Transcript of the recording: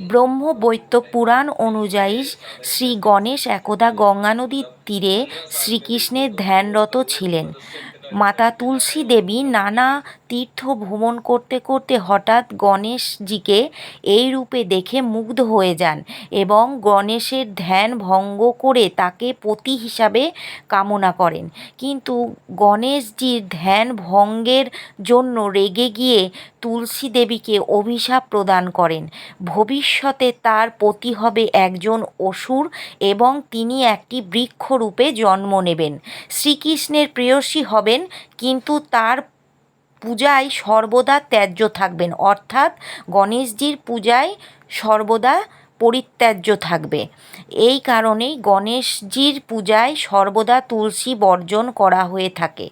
ব্রহ্মবৈত্য পুরাণ অনুযায়ী শ্রী গণেশ একদা গঙ্গা নদীর তীরে শ্রীকৃষ্ণের ধ্যানরত ছিলেন। মাতা তুলসী দেবী নানা তীর্থ ভ্রমণ করতে করতে হঠাৎ গণেশজিকে এই রূপে দেখে মুগ্ধ হয়ে যান এবং গণেশের ধ্যান ভঙ্গ করে তাকে পতি হিসাবে কামনা করেন। কিন্তু গণেশজির ধ্যান ভঙ্গের জন্য রেগে গিয়ে তুলসী দেবীকে অভিশাপ প্রদান করেন। ভবিষ্যতে তার পতি হবে একজন অসুর এবং তিনি একটি বৃক্ষ রূপে জন্ম নেবেন। শ্রীকৃষ্ণের প্রেয়সী হবেন কিন্তু তার পূজায় সর্বদা ত্যায্য থাকবেন। অর্থাৎ গণেশজির পূজায় সর্বদা পরিত্যাজ্য থাকবে। এই কারণেই গণেশজির পূজায় সর্বদা তুলসী বর্জন করা হয়ে থাকে।